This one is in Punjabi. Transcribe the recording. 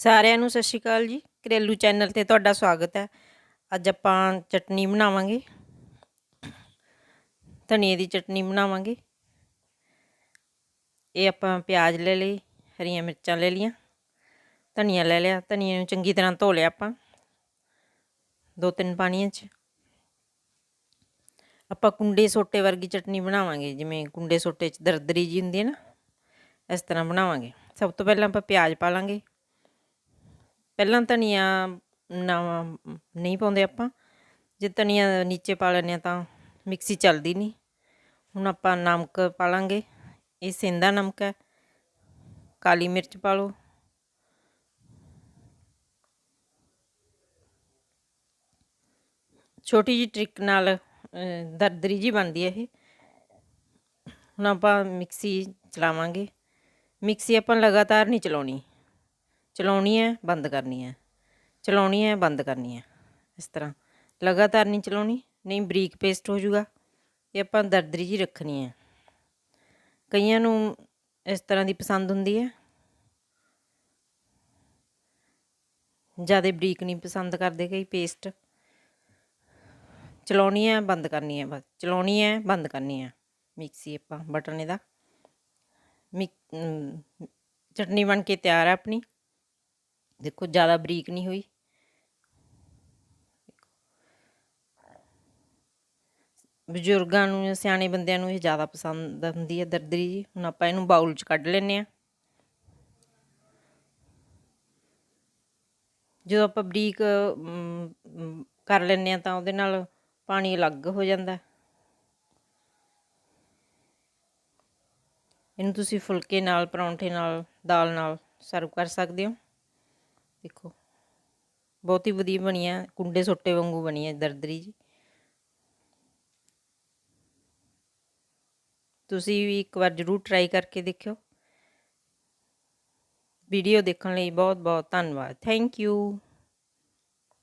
ਸਾਰਿਆਂ ਨੂੰ ਸਤਿ ਸ਼੍ਰੀ ਅਕਾਲ ਜੀ। ਘਰੇਲੂ ਚੈਨਲ ਤੇ ਤੁਹਾਡਾ ਸਵਾਗਤ ਹੈ। ਅੱਜ ਆਪਾਂ ਚਟਨੀ ਬਣਾਵਾਂਗੇ। ਧਨੀਏ ਦੀ ਚਟਨੀ ਬਣਾਵਾਂਗੇ। ਇਹ ਆਪਾਂ ਪਿਆਜ਼ ਲੈ ਲਈ, ਹਰੀਆਂ ਮਿਰਚਾਂ ਲੈ ਲਈਆਂ। ਧਨੀਆ ਲੈ ਲਿਆ। ਧਨੀਏ ਨੂੰ ਚੰਗੀ ਤਰ੍ਹਾਂ ਧੋ ਲਿਆ ਆਪਾਂ। ਦੋ ਤਿੰਨ ਪਾਣੀਆਂ 'ਚ। ਆਪਾਂ ਕੁੰਡੇ ਸੋਟੇ ਵਰਗੀ ਚਟਨੀ ਬਣਾਵਾਂਗੇ। ਜਿਵੇਂ ਕੁੰਡੇ ਸੋਟੇ 'ਚ ਦਰਦਰੀ ਜੀ ਹੁੰਦੀ ਹੈ ਨਾ, ਇਸ ਤਰ੍ਹਾਂ ਬਣਾਵਾਂਗੇ। ਸਭ ਤੋਂ ਪਹਿਲਾਂ ਆਪਾਂ ਪਿਆਜ਼ ਪਾ ਲਾਂਗੇ। ਪਹਿਲਾਂ ਧਨੀਆ ਨਾ ਨਹੀਂ ਪਾਉਂਦੇ ਆਪਾਂ। ਜੇ ਧਨੀਆ ਨੀਚੇ ਪਾ ਲੈਂਦੇ ਹਾਂ ਤਾਂ ਮਿਕਸੀ ਚੱਲਦੀ ਨਹੀਂ। ਹੁਣ ਆਪਾਂ ਨਮਕ ਪਾ ਲਾਂਗੇ। ਇਹ ਸਿੰਦਾ ਨਮਕ ਹੈ। ਕਾਲੀ ਮਿਰਚ ਪਾ ਲਓ। ਛੋਟੀ ਜੀ ਟ੍ਰਿਕ ਨਾਲ ਦਰਦਰੀ ਜੀ ਬਣਦੀ ਹੈ ਇਹ। ਹੁਣ ਆਪਾਂ ਮਿਕਸੀ ਚਲਾਵਾਂਗੇ। ਮਿਕਸੀ ਆਪਾਂ ਲਗਾਤਾਰ ਨਹੀਂ ਚਲਾਉਣੀ। ਚਲਾਉਣੀ ਹੈ, ਬੰਦ ਕਰਨੀ ਹੈ। ਚਲਾਉਣੀ ਹੈ, ਬੰਦ ਕਰਨੀ ਹੈ। ਇਸ ਤਰ੍ਹਾਂ। ਲਗਾਤਾਰ ਨਹੀਂ ਚਲਾਉਣੀ, ਨਹੀਂ ਬਰੀਕ ਪੇਸਟ ਹੋ ਜਾਊਗਾ। ਇਹ ਆਪਾਂ ਦਰਦਰੀ ਜੀ ਰੱਖਣੀ ਹੈ। ਕਈਆਂ ਨੂੰ ਇਸ ਤਰ੍ਹਾਂ ਦੀ ਪਸੰਦ ਹੁੰਦੀ ਹੈ। ਜ਼ਿਆਦਾ ਬਰੀਕ ਨਹੀਂ ਪਸੰਦ ਕਰਦੇ ਕਈ ਪੇਸਟ। ਚਲਾਉਣੀ ਹੈ, ਬੰਦ ਕਰਨੀ ਹੈ ਬਸ। ਚਲਾਉਣੀ ਹੈ, ਬੰਦ ਕਰਨੀ ਹੈ। ਮਿਕਸੀ ਆਪਾਂ, ਬਟਨ ਇਹਦਾ। ਮਿਕ ਚਟਨੀ ਬਣ ਕੇ ਤਿਆਰ ਹੈ ਆਪਣੀ। ਦੇਖੋ, ਜ਼ਿਆਦਾ ਬਰੀਕ ਨਹੀਂ ਹੋਈ। ਬਜ਼ੁਰਗਾਂ ਨੂੰ ਜਾਂ ਸਿਆਣੇ ਬੰਦਿਆਂ ਨੂੰ ਇਹ ਜ਼ਿਆਦਾ ਪਸੰਦ ਹੁੰਦੀ ਹੈ ਦਰਦਰੀ ਜੀ। ਹੁਣ ਆਪਾਂ ਇਹਨੂੰ ਬਾਉਲ 'ਚ ਕੱਢ ਲੈਨੇ ਆ ਜਦੋਂ ਆਪਾਂ ਬਰੀਕ ਕਰ ਲੈਨੇ ਆ ਤਾਂ ਉਹਦੇ ਨਾਲ ਪਾਣੀ ਅਲੱਗ ਹੋ ਜਾਂਦਾ। ਇਹਨੂੰ ਤੁਸੀਂ ਫੁਲਕੇ ਨਾਲ, ਪਰੌਂਠੇ ਨਾਲ, ਦਾਲ ਨਾਲ ਸਰਵ ਕਰ ਸਕਦੇ ਹੋ। ਦੇਖੋ। ਬਹੁਤ ਹੀ ਵਧੀਆ ਬਣੀ ਆ, ਕੁੰਡੇ ਸੋਟੇ ਵਾਂਗੂ ਬਣੀ ਆ, ਦਰਦਰੀ ਜੀ। ਤੁਸੀਂ ਵੀ ਇੱਕ ਵਾਰ ਜ਼ਰੂਰ ਟਰਾਈ ਕਰਕੇ ਦੇਖਿਓ। ਵੀਡੀਓ ਦੇਖਣ ਲਈ ਬਹੁਤ ਬਹੁਤ ਧੰਨਵਾਦ। Thank you